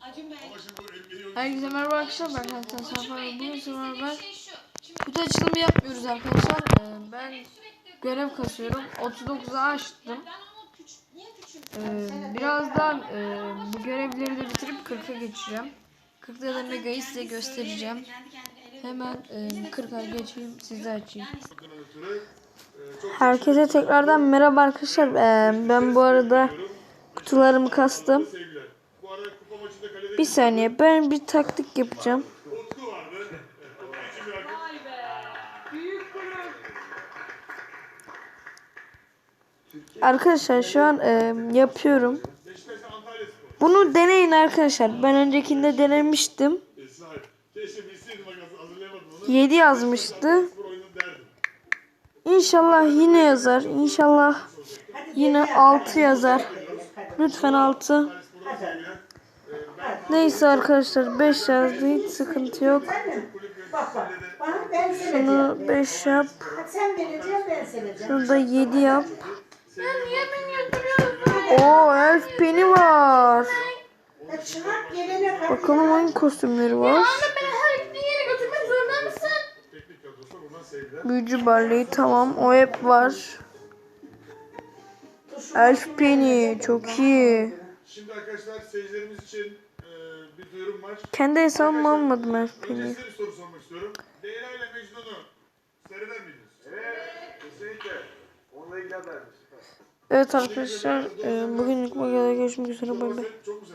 Herkese merhaba arkadaşlar ben Acun Safa Bey, bugün ben şey. Şimdi kutu açılımı yapmıyoruz arkadaşlar. Ee, ben görev kasıyorum. 39'a açtım. Ben? Ee, birazdan e, bu görevleri de bitirip 40'a geçeceğim. 40'ta da Mega'yı size göstereceğim. hemen e, 40'a geçeyim size açayım. E, Herkese tekrardan merhaba arkadaşlar. Ee, ben bu arada kutularımı kastım bir saniye ben bir taktik yapacağım. Arkadaşlar şu an e, yapıyorum. Bunu deneyin arkadaşlar. Ben öncekinde denemiştim. Esra. Keşke bilseydim bak hazırlayamadım onu. 7 yazmıştı. İnşallah yine yazar. İnşallah yine 6 yazar. Lütfen 6. Neyse arkadaşlar 5 yazdı. Hiç sıkıntı yok. Şunu 5 yap. Şunu da 7 yap. Oo elf peni var. Bakalım hangi kostümleri var. Büyücü barleyi tamam. O hep var. Elf peni çok iyi. Şimdi arkadaşlar seyircilerimiz için bir duyurum var. Kendi hesabımı almadım elf Önce size bir soru sormak istiyorum. Leyla ile Mecnun'u seyreder miydiniz? Evet, kesinlikle. Onunla ilgilenmez. Evet arkadaşlar e, bugünlük bu kadar görüşmek üzere bay bay. Çok mu?